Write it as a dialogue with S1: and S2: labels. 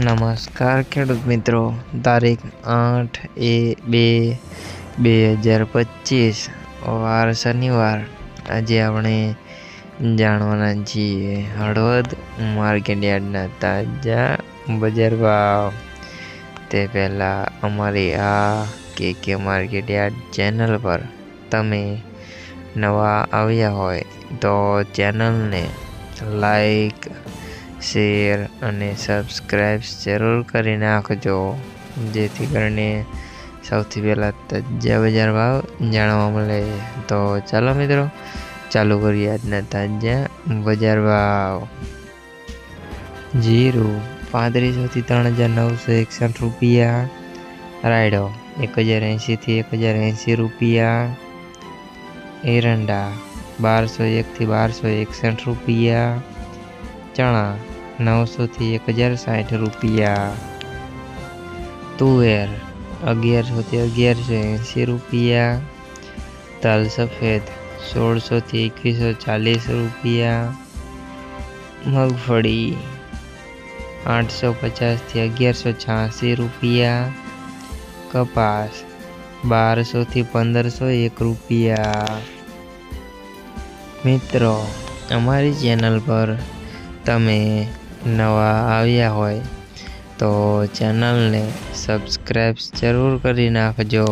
S1: નમસ્કાર ખેડૂત મિત્રો, તારીખ આઠ એ બે બે હજાર પચીસ, વાર શનિવાર. આજે આપણે જાણવાના છીએ હળવદ માર્કેટ યાર્ડના તાજા બજાર ભાવ. તે પહેલાં અમારી આ કે કે માર્કેટ યાર્ડ ચેનલ પર તમે નવા આવ્યા હોય તો ચેનલને લાઈક શેર અને સબસ્ક્રાઈબ જરૂર કરી નાખજો. જેથી કરીને સૌથી પહેલાં તાજા બજાર ભાવ જાણવા મળે. તો ચાલો મિત્રો, ચાલુ કરીએ આજના તાજા બજાર ભાવ. જીરું પાંત્રીસોથી ત્રણ હજાર નવસો એકસઠ રૂપિયા. રાયડો એક હજાર એંશીથી એક હજાર એંશી રૂપિયા. એરંડા બારસો એકથી બારસો એકસઠ રૂપિયા. ચણા નવસોથી એક હજાર સાઠ રૂપિયા. તુવેર અગિયારસોથી અગિયારસો એંસી રૂપિયા. તલ સફેદ સોળસોથી એકવીસો ચાલીસ રૂપિયા. મગફળી આઠસો પચાસથી અગિયારસો છ્યાસી રૂપિયા. કપાસ બારસોથી પંદરસો એક રૂપિયા. મિત્રો, અમારી ચેનલ પર તમે નવા આવ્યા હોય તો ચેનલને સબસ્ક્રાઈબ જરૂર કરી નાખજો.